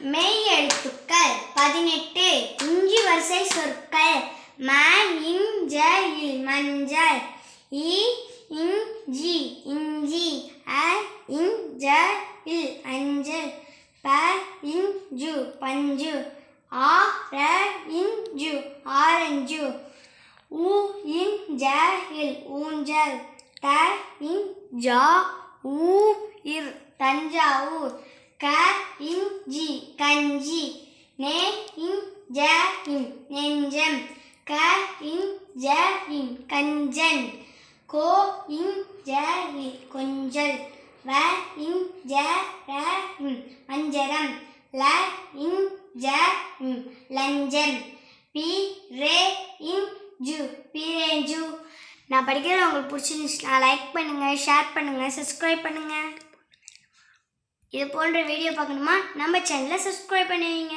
மெய் எழுத்துக்கள் பதினெட்டு. இஞ்சி வரிசை சொற்கள். ம இஞ்ச இல் மஞ்சள். இ இஞ்சி இஞ்சி. அ இஞ்ச இல் அஞ்சல் ப இஞ்சு பஞ்சு. ஆ ர இஞ்சு ஆரஞ்சு. ஊ இஞ்ச இல் ஊஞ்சல். த இஞ்சா ஊ இர் தஞ்சாவூர். க இஞ்சி கஞ்சி நே இஞ்ச இன் நெஞ்சம் க இஞ்ச இன் கஞ்சன் கோ இஞ்ச இல் கொஞ்சல் வ இஞ்ச ர இம் மஞ்சரம் ல இஞ்ச இம் லஞ்சம் பி ரே இன் ஜு பிரேஞ்சு நான் படிக்கிறது உங்களுக்கு பிடிச்சிருந்துச்சுன்னா லைக் பண்ணுங்கள் ஷேர் பண்ணுங்கள் சப்ஸ்கிரைப் பண்ணுங்கள் இது போன்ற வீடியோ பார்க்கணுமா? நம்ம சேனலை சப்ஸ்கிரைப் பண்ணுவீங்க